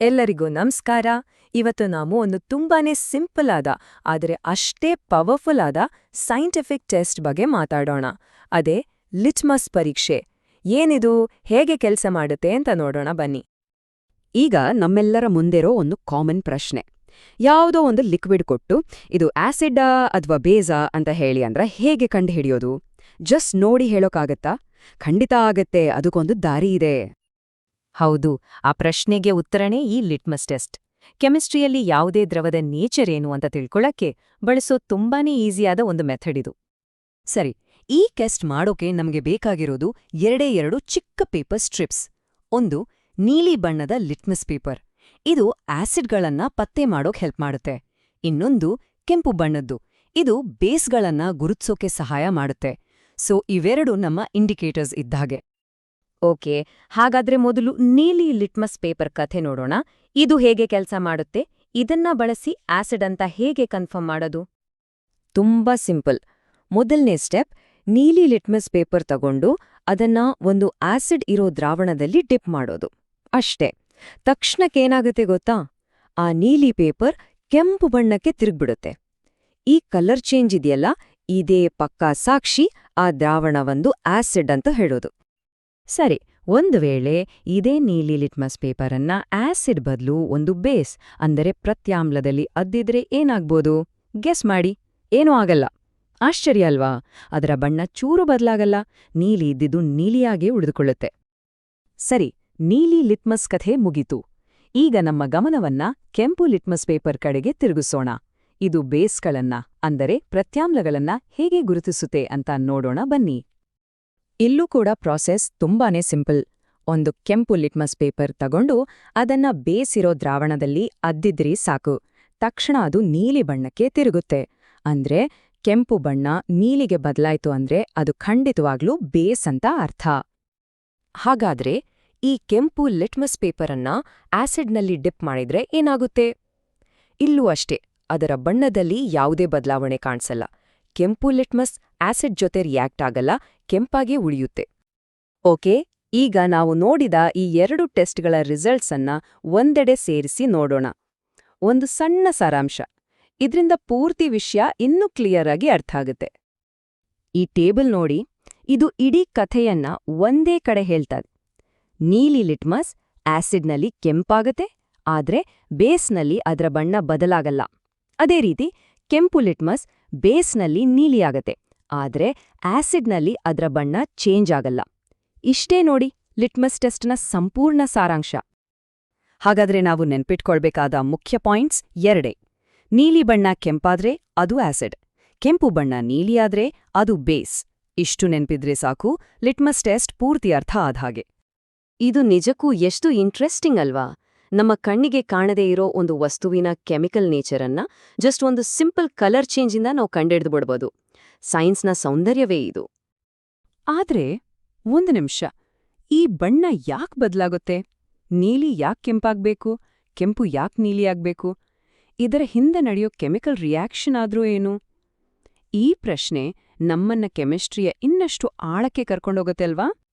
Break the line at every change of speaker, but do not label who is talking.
ಎಲ್ಲರಿಗೂ ನಮಸ್ಕಾರ. ಇವತ್ತು ನಾವು ಒಂದು ತುಂಬಾನೇ ಸಿಂಪಲ್ ಆದ, ಆದರೆ ಅಷ್ಟೇ ಪವರ್ಫುಲ್ ಆದ ಸೈಂಟಿಫಿಕ್ ಟೆಸ್ಟ್ ಬಗ್ಗೆ ಮಾತಾಡೋಣ. ಅದೇ ಲಿಟ್ಮಸ್ ಪರೀಕ್ಷೆ. ಏನಿದು, ಹೇಗೆ ಕೆಲಸ ಮಾಡುತ್ತೆ ಅಂತ ನೋಡೋಣ ಬನ್ನಿ.
ಈಗ ನಮ್ಮೆಲ್ಲರ ಮುಂದಿರೋ ಒಂದು ಕಾಮನ್ ಪ್ರಶ್ನೆ. ಯಾವುದೋ ಒಂದು ಲಿಕ್ವಿಡ್ ಕೊಟ್ಟು, ಇದು ಆಸಿಡಾ ಅಥವಾ ಬೇಜಾ ಅಂತ ಹೇಳಿ ಅಂದ್ರೆ ಹೇಗೆ ಕಂಡುಹಿಡಿಯೋದು? ಜಸ್ಟ್ ನೋಡಿ ಹೇಳೋಕ್ಕಾಗತ್ತಾ ಖಂಡಿತ ಆಗತ್ತೆ, ಅದಕ್ಕೊಂದು ದಾರಿ ಇದೆ.
ಹೌದು, ಆ ಪ್ರಶ್ನೆಗೆ ಉತ್ತರನೇ ಈ ಲಿಟ್ಮಸ್ ಟೆಸ್ಟ್. ಕೆಮಿಸ್ಟ್ರಿಯಲ್ಲಿ ಯಾವುದೇ ದ್ರವದ ನೇಚರ್ ಏನು ಅಂತ ತಿಳ್ಕೊಳ್ಳಕ್ಕೆ ಬಳಸೋ ತುಂಬಾನೇ ಈಸಿಯಾದ ಒಂದು ಮೆಥಡ್ ಇದು.
ಸರಿ, ಈ ಟೆಸ್ಟ್ ಮಾಡೋಕೆ ನಮಗೆ ಬೇಕಾಗಿರೋದು ಎರಡೇ ಎರಡು ಚಿಕ್ಕ ಪೇಪರ್ ಸ್ಟ್ರಿಪ್ಸ್. ಒಂದು, ನೀಲಿ ಬಣ್ಣದ ಲಿಟ್ಮಸ್ ಪೇಪರ್. ಇದು ಆಸಿಡ್ಗಳನ್ನ ಪತ್ತೆ ಮಾಡೋಕ್ ಹೆಲ್ಪ್ ಮಾಡುತ್ತೆ. ಇನ್ನೊಂದು, ಕೆಂಪು ಬಣ್ಣದ್ದು. ಇದು ಬೇಸ್ಗಳನ್ನ ಗುರುತ್ಸೋಕೆ ಸಹಾಯ ಮಾಡುತ್ತೆ. ಸೊ, ಇವೆರಡು ನಮ್ಮ ಇಂಡಿಕೇಟರ್ಸ್ ಇದ್ದಾಗೆ
ಓಕೆ, ಹಾಗಾದ್ರೆ ಮೊದಲು ನೀಲಿ ಲಿಟ್ಮಸ್ ಪೇಪರ್ ಕಥೆ ನೋಡೋಣ. ಇದು ಹೇಗೆ ಕೆಲಸ ಮಾಡುತ್ತೆ? ಇದನ್ನ ಬಳಸಿ ಆಸಿಡ್ ಅಂತ ಹೇಗೆ ಕನ್ಫರ್ಮ್ ಮಾಡೋದು? ತುಂಬಾ ಸಿಂಪಲ್. ಮೊದಲನೇ ಸ್ಟೆಪ್, ನೀಲಿ ಲಿಟ್ಮಸ್ ಪೇಪರ್ ತಗೊಂಡು ಅದನ್ನ ಒಂದು ಆಸಿಡ್ ಇರೋ ದ್ರಾವಣದಲ್ಲಿ ಡಿಪ್ ಮಾಡೋದು. ಅಷ್ಟೇ. ತಕ್ಷಣಕ್ಕೇನಾಗುತ್ತೆ ಗೊತ್ತಾ? ಆ ನೀಲಿ ಪೇಪರ್ ಕೆಂಪು ಬಣ್ಣಕ್ಕೆ ತಿರುಗ್ಬಿಡುತ್ತೆ. ಈ ಕಲರ್ ಚೇಂಜ್ ಇದೆಯಲ್ಲ, ಇದೇ ಪಕ್ಕಾ ಸಾಕ್ಷಿ ಆ ದ್ರಾವಣವೊಂದು ಆಸಿಡ್ ಅಂತ ಹೇಳೋದು. ಸರಿ, ಒಂದು ವೇಳೆ ಇದೇ ನೀಲಿ ಲಿಟ್ಮಸ್ ಪೇಪರನ್ನ ಆಸಿಡ್ ಬದಲು ಒಂದು ಬೇಸ್, ಅಂದರೆ ಪ್ರತ್ಯಾಮ್ಲದಲ್ಲಿ ಅದ್ದಿದ್ರೆ ಏನಾಗ್ಬೋದು? ಗೆಸ್ ಮಾಡಿ. ಏನೂ ಆಗಲ್ಲ. ಆಶ್ಚರ್ಯ ಅಲ್ವಾ? ಅದರ ಬಣ್ಣ ಚೂರು ಬದಲಾಗಲ್ಲ. ನೀಲಿ ಇದ್ದಿದ್ದು ನೀಲಿಯಾಗೇ ಉಳಿದುಕೊಳ್ಳುತ್ತೆ. ಸರಿ, ನೀಲಿ ಲಿಟ್ಮಸ್ ಕಥೆ ಮುಗಿತು. ಈಗ ನಮ್ಮ ಗಮನವನ್ನ ಕೆಂಪು ಲಿಟ್ಮಸ್ ಪೇಪರ್ ಕಡೆಗೆ ತಿರುಗಿಸೋಣ. ಇದು ಬೇಸ್ಗಳನ್ನ, ಅಂದರೆ ಪ್ರತ್ಯಾಮ್ಲಗಳನ್ನ ಹೇಗೆ ಗುರುತಿಸುತ್ತೆ ಅಂತ ನೋಡೋಣ ಬನ್ನಿ. ಇಲ್ಲೂ ಕೂಡ ಪ್ರಾಸೆಸ್ ತುಂಬಾನೇ ಸಿಂಪಲ್ ಒಂದು ಕೆಂಪು ಲಿಟ್ಮಸ್ ಪೇಪರ್ ತಗೊಂಡು ಅದನ್ನ ಬೇಸಿರೋ ದ್ರಾವಣದಲ್ಲಿ ಅದ್ದಿದ್ರಿ ಸಾಕು. ತಕ್ಷಣ ಅದು ನೀಲಿ ಬಣ್ಣಕ್ಕೆ ತಿರುಗುತ್ತೆ. ಅಂದ್ರೆ ಕೆಂಪು ಬಣ್ಣ ನೀಲಿಗೆ ಬದಲಾಯಿತು ಅಂದ್ರೆ ಅದು ಖಂಡಿತವಾಗ್ಲೂ ಬೇಸ್ ಅಂತ ಅರ್ಥ. ಹಾಗಾದ್ರೆ ಈ ಕೆಂಪು ಲಿಟ್ಮಸ್ ಪೇಪರನ್ನ ಆಸಿಡ್ನಲ್ಲಿ ಡಿಪ್ ಮಾಡಿದ್ರೆ ಏನಾಗುತ್ತೆ? ಇಲ್ಲೂ ಅಷ್ಟೇ, ಅದರ ಬಣ್ಣದಲ್ಲಿ ಯಾವುದೇ ಬದಲಾವಣೆ ಕಾಣಿಸಲ್ಲ. ಕೆಂಪು ಲಿಟ್ಮಸ್ ಆಸಿಡ್ ಜೊತೆ ರಿಯಾಕ್ಟ್ ಆಗಲ್ಲ, ಕೆಂಪಾಗೇ ಉಳಿಯುತ್ತೆ. ಓಕೆ, ಈಗ ನಾವು ನೋಡಿದ ಈ ಎರಡು ಟೆಸ್ಟ್ಗಳ ರಿಸಲ್ಟ್ಸ್ ಅನ್ನ ಒಂದೆಡೆ ಸೇರಿಸಿ ನೋಡೋಣ. ಒಂದು ಸಣ್ಣ ಸಾರಾಂಶ. ಇದರಿಂದ ಪೂರ್ತಿ ವಿಷಯ ಇನ್ನೂ ಕ್ಲಿಯರ್ ಆಗಿ ಅರ್ಥ ಆಗುತ್ತೆ. ಈ ಟೇಬಲ್ ನೋಡಿ, ಇದು ಇಡೀ ಕಥೆಯನ್ನ ಒಂದೇ ಕಡೆ ಹೇಳ್ತದೆ ನೀಲಿ ಲಿಟ್ಮಸ್ ಆಸಿಡ್ನಲ್ಲಿ ಕೆಂಪಾಗತ್ತೆ, ಆದ್ರೆ ಬೇಸ್ನಲ್ಲಿ ಅದರ ಬಣ್ಣ ಬದಲಾಗಲ್ಲ. ಅದೇ ರೀತಿ ಕೆಂಪು ಲಿಟ್ಮಸ್ ಬೇಸ್ನಲ್ಲಿ ನೀಲಿಯಾಗತ್ತೆ. ಆದ್ರೆ ಆಸಿಡ್ನಲ್ಲಿ ಅದರ ಬಣ್ಣ ಚೇಂಜ್ ಆಗಲ್ಲ. ಇಷ್ಟೇ ನೋಡಿ ಲಿಟ್ಮಸ್ ಟೆಸ್ಟ್ನ ಸಂಪೂರ್ಣ ಸಾರಾಂಶ. ಹಾಗಾದ್ರೆ ನಾವು ನೆನ್ಪಿಟ್ಕೊಳ್ಬೇಕಾದ ಮುಖ್ಯ ಪಾಯಿಂಟ್ಸ್ ಎರಡೇ. ನೀಲಿ ಬಣ್ಣ ಕೆಂಪಾದ್ರೆ ಅದು ಆಸಿಡ್. ಕೆಂಪು ಬಣ್ಣ ನೀಲಿಯಾದ್ರೆ ಅದು ಬೇಸ್. ಇಷ್ಟು ನೆನ್ಪಿದ್ರೆ ಸಾಕು, ಲಿಟ್ಮಸ್ ಟೆಸ್ಟ್ ಪೂರ್ತಿ ಅರ್ಥ ಆದ್ಹಾಗೆ. ಇದು ನಿಜಕ್ಕೂ ಎಷ್ಟು ಇಂಟ್ರೆಸ್ಟಿಂಗ್ ಅಲ್ವಾ? ನಮ್ಮ ಕಣ್ಣಿಗೆ ಕಾಣದೇ ಇರೋ ಒಂದು ವಸ್ತುವಿನ ಕೆಮಿಕಲ್ ನೇಚರನ್ನ, ಜಸ್ಟ್ ಒಂದು ಸಿಂಪಲ್ ಕಲರ್ ಚೇಂಜಿಂದ ನಾವು ಕಂಡಿಡ್ದುಬಿಡ್ಬೋದು. ಸೈನ್ಸ್ನ ಸೌಂದರ್ಯವೇ ಇದು. ಆದ್ರೆ, ಒಂದು ನಿಮಿಷ. ಈ ಬಣ್ಣ ಯಾಕೆ ಬದಲಾಗುತ್ತೆ? ನೀಲಿ ಯಾಕೆ ಕೆಂಪಾಗ್ಬೇಕು? ಕೆಂಪು ಯಾಕೆ ನೀಲಿಯಾಗಬೇಕು ಇದರ ಹಿಂದೆ ನಡೆಯೋ ಕೆಮಿಕಲ್ ರಿಯಾಕ್ಷನ್ ಆದ್ರೂ ಏನು? ಈ ಪ್ರಶ್ನೆ ನಮ್ಮನ್ನ ಕೆಮಿಸ್ಟ್ರಿಯ ಇನ್ನಷ್ಟು ಆಳಕ್ಕೆ ಕರ್ಕೊಂಡೋಗತ್ತೆ ಅಲ್ವಾ?